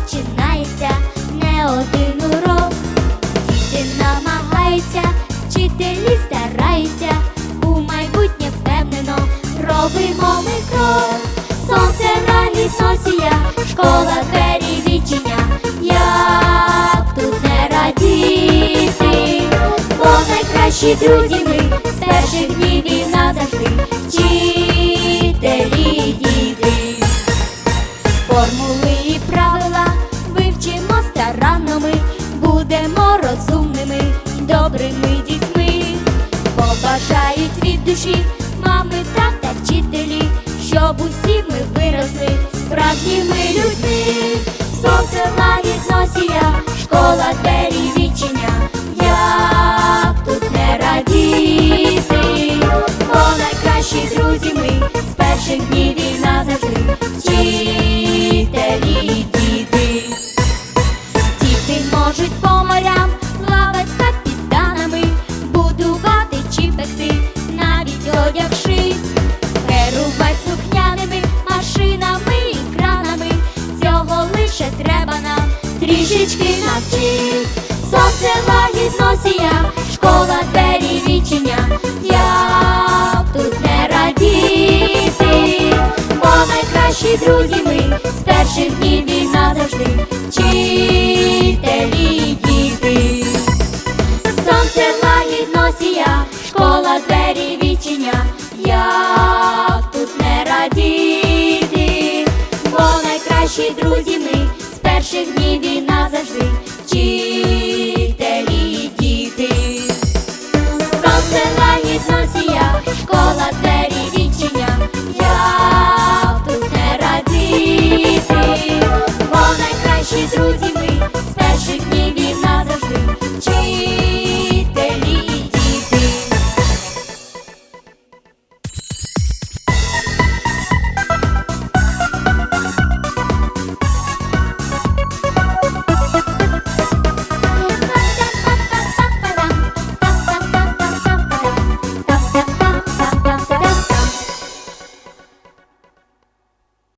починається не один урок. Діти намагаються, вчителі стараються, у майбутнє впевнено робимо ми крок. Сонце радість носія, школа двері відчиня. Як тут не радіти, бо найкращі друзі ми з перших днів і назавжди вчителі. Будемо розумними, добрими дітьми. Побажають від душі мами, тата, вчителі, щоб усі ми виросли одягши, керувать сухняними машинами і кранами. Цього лише треба нам трішечки навчить. Сонце лагідно сія, школа двері вічення. Я тут не радіти, бо найкращі друзі ми з перших днів і назавжди вчителі діти. Сонце лагідно школа двері. Найкращі друзі ми з перших днів і назавжди.